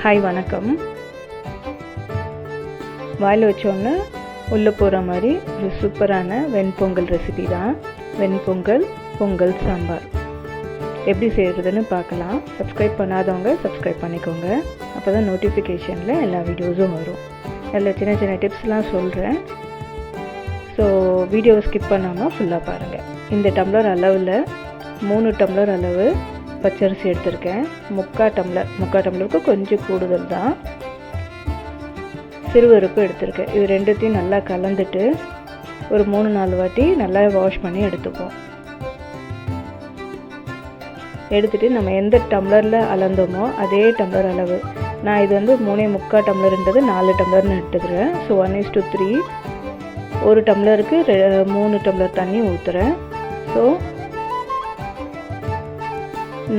Hi வணக்கம். வாயில் வச்சோன்னே உள்ளே போகிற மாதிரி ஒரு சூப்பரான வெண்பொங்கல் ரெசிபி தான். வெண்பொங்கல் பொங்கல் சாம்பார். எப்படி செய்கிறதுன்னு பார்க்கலாம். சப்ஸ்கிரைப் பண்ணாதவங்க சப்ஸ்கிரைப் பண்ணிக்கோங்க. அப்போ தான் நோட்டிஃபிகேஷனில் எல்லா வீடியோஸும் வரும். அதில் சின்ன சின்ன டிப்ஸ்லாம் சொல்கிறேன் ஸோ வீடியோவை ஸ்கிப் பண்ணாமல் ஃபுல்லாக பாருங்கள் இந்த டம்ளர் அளவில் மூணு டம்ளர் அளவு பச்சரிசி எடுத்திருக்கேன். முக்கால் டம்ளர் முக்கால் டம்ளருக்கு கொஞ்சம் கூடுதல் தான். சிறுவருப்பு எடுத்திருக்கேன். இது ரெண்டுத்தையும் நல்லா கலந்துட்டு ஒரு மூணு நாலு வாட்டி நல்லா வாஷ் பண்ணி எடுத்துப்போம். எடுத்துகிட்டு நம்ம எந்த டம்ளரில் அளந்தோமோ அதே டம்ளர் அளவு. நான் இது வந்து மூணே முக்கால் டம்ளர்ன்றது நாலு டம்ளர்னு எடுத்துக்கிறேன். So one is two three ஒரு டம்ளருக்கு மூணு டம்ளர் தண்ணி ஊற்றுறேன் ஸோ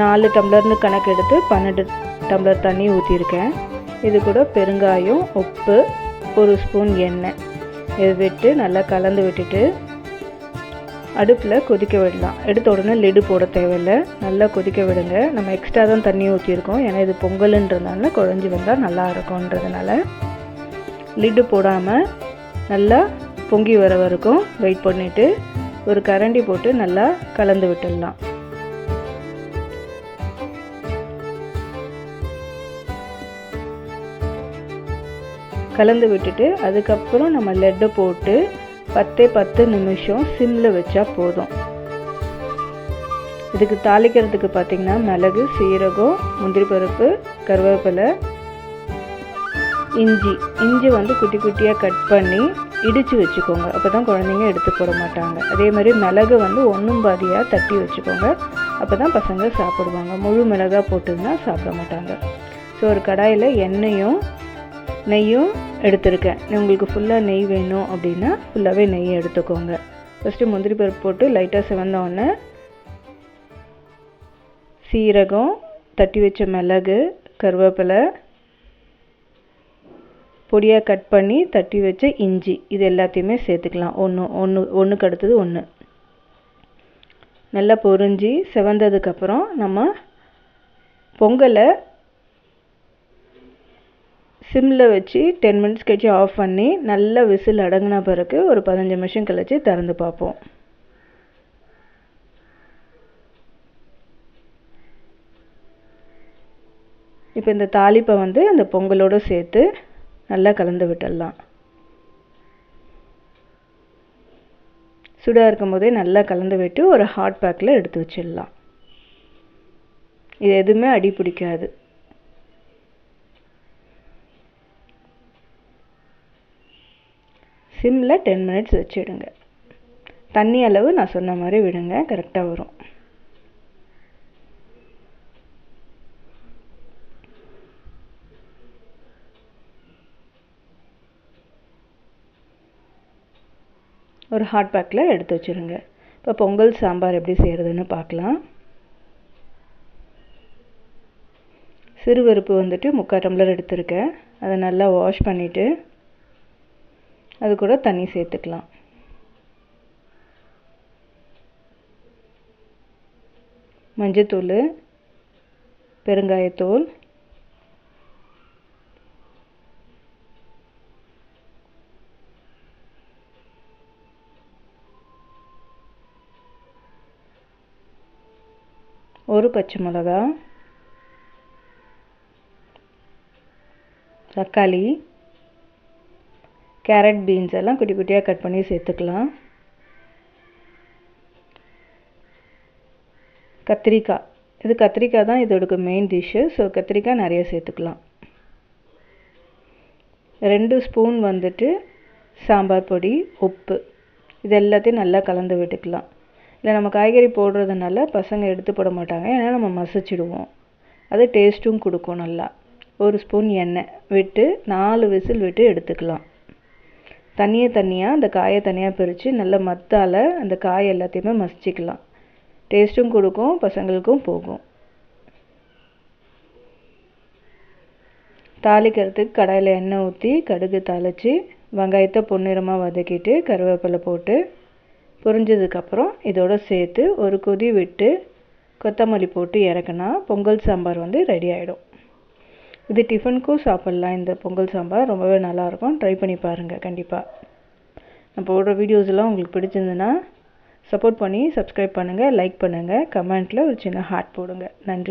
நாலு டம்ளர்னு கணக்கு எடுத்து பன்னெண்டு டம்ளர் தண்ணி ஊற்றிருக்கேன் இது கூட பெருங்காயம் உப்பு ஒரு ஸ்பூன் எண்ணெய். இது விட்டு நல்லா கலந்து விட்டுட்டு அடுப்பில் கொதிக்க விடலாம். எடுத்த உடனே லிடு போட தேவையில்லை. நல்லா கொதிக்க விடுங்க. நம்ம எக்ஸ்ட்ரா தான் தண்ணி ஊற்றிருக்கோம் ஏன்னா இது பொங்கலுன்றதுனால குழஞ்சி வந்தால் நல்லா இருக்கும்ன்றதுனால லிட்டு போடாமல் நல்லா பொங்கி வர வரைக்கும் வெயிட் பண்ணிவிட்டு ஒரு கரண்டி போட்டு நல்லா கலந்து விட்டுடலாம். கலந்து விட்டுட்டு அதுக்கப்புறம் நம்ம லெட்டை போட்டு பத்தே பத்து நிமிஷம் சிம்மில் வச்சா போதும். இதுக்கு தாளிக்கிறதுக்கு பார்த்திங்கன்னா மிளகு சீரகம் முந்திரி பருப்பு கருவேப்பிலை இஞ்சி. இஞ்சி வந்து குட்டி குட்டியாக கட் பண்ணி இடித்து வச்சுக்கோங்க. அப்போ தான் குழந்தைங்க எடுத்து போட மாட்டாங்க. அதே மாதிரி மிளகு வந்து ஒன்றும் பாதியாக தட்டி வச்சுக்கோங்க. அப்போ தான் பசங்க சாப்பிடுவாங்க. முழு மிளகாக போட்டுன்னா சாப்பிட மாட்டாங்க. ஸோ ஒரு கடாயில் எண்ணெயும் நெய்யும் எடுத்திருக்கேன். உங்களுக்கு ஃபுல்லாக நெய் வேணும் அப்படின்னா ஃபுல்லாகவே நெய் எடுத்துக்கோங்க. ஃபஸ்ட்டு முந்திரி பருப்பு போட்டு லைட்டாக சிவந்தோடனே சீரகம் தட்டி வச்ச மிளகு கருவேப்பிலை பொடியாக கட் பண்ணி தட்டி வச்ச இஞ்சி இது எல்லாத்தையுமே சேர்த்துக்கலாம். ஒன்று ஒன்று ஒன்றுக்கு அடுத்தது ஒன்று நல்லா பொரிஞ்சு செவந்ததுக்கப்புறம் நம்ம பொங்கலை சிம்மில் வச்சு டென் மினிட்ஸ் கழிச்சு ஆஃப் பண்ணி நல்லா விசில் அடங்கின பிறகு ஒரு பதினஞ்சு நிமிஷம் கழிச்சு திறந்து பார்ப்போம். இப்போ இந்த தாளிப்பை வந்து அந்த பொங்கலோடு சேர்த்து நல்லா கலந்து விட்டுடலாம். சுடாக இருக்கும் போதே நல்லா கலந்து விட்டு ஒரு ஹாட் பேக்கில் எடுத்து வச்சிடலாம். இது எதுவுமே அடி பிடிக்காது. சிம்மில் டென் மினிட்ஸ் வச்சுடுங்க. தண்ணி அளவு நான் சொன்ன மாதிரி விடுங்க கரெக்டாக வரும். ஒரு ஹாட் பேக்கில் எடுத்து வச்சுருங்க. இப்போ பொங்கல் சாம்பார் எப்படி செய்கிறதுன்னு பார்க்கலாம். சிறுவருப்பு வந்துட்டு முக்கால் டம்ளர் எடுத்திருக்கேன். அதை நல்லா வாஷ் பண்ணிவிட்டு அது கூட தண்ணி சேர்த்துக்கலாம். மஞ்சத்தூள் பெருங்காயத்தூள் ஒரு பச்சை மிளகா தக்காளி கேரட் பீன்ஸ் எல்லாம் குட்டி குட்டியாக கட் பண்ணி சேர்த்துக்கலாம். கத்திரிக்காய். இது கத்திரிக்காய் தான் இதோட மெயின் டிஷ்ஷு ஸோ கத்திரிக்காய் நிறைய சேர்த்துக்கலாம். ரெண்டு ஸ்பூன் வந்துட்டு சாம்பார் பொடி உப்பு. இது எல்லாத்தையும் நல்லா கலந்து விட்டுக்கலாம். இல்லை நம்ம காய்கறி போடுறதுனால பசங்க எடுத்து போட மாட்டாங்க. ஏன்னா நம்ம மசிச்சிடுவோம். அது டேஸ்ட்டும் கொடுக்கும் நல்லா. ஒரு ஸ்பூன் எண்ணெய் விட்டு நாலு விசில் விட்டு எடுத்துக்கலாம். தண்ணியை தண்ணியாக அந்த காயை தனியாக பிரித்து நல்லா மத்தால் அந்த காய் எல்லாத்தையுமே மசிச்சிக்கலாம். டேஸ்ட்டும் கொடுக்கும் பசங்களுக்கும் போகும். தாளிக்கிறதுக்கு கடாயில் எண்ணெய் ஊற்றி கடுகு தாளித்து வெங்காயத்தை பொன்னிறமாக வதக்கிட்டு கருவேப்பிலை போட்டு பொரிஞ்சதுக்கப்புறம் இதோட சேர்த்து ஒரு கொதி விட்டு கொத்தமல்லி போட்டு இறக்குனா பொங்கல் சாம்பார் வந்து ரெடி ஆகிடும் இது டிஃபனுக்கும் சாப்பிட்லாம். இந்த பொங்கல் சாம்பார் ரொம்பவே நல்லாயிருக்கும். ட்ரை பண்ணி பாருங்கள் கண்டிப்பாக நான் போடுற வீடியோஸ் எல்லாம் உங்களுக்கு பிடிச்சிருந்துன்னா சப்போர்ட் பண்ணி சப்ஸ்கிரைப் பண்ணுங்கள் லைக் பண்ணுங்கள் கமெண்ட்டில் ஒரு சின்ன ஹார்ட் போடுங்க. நன்றி.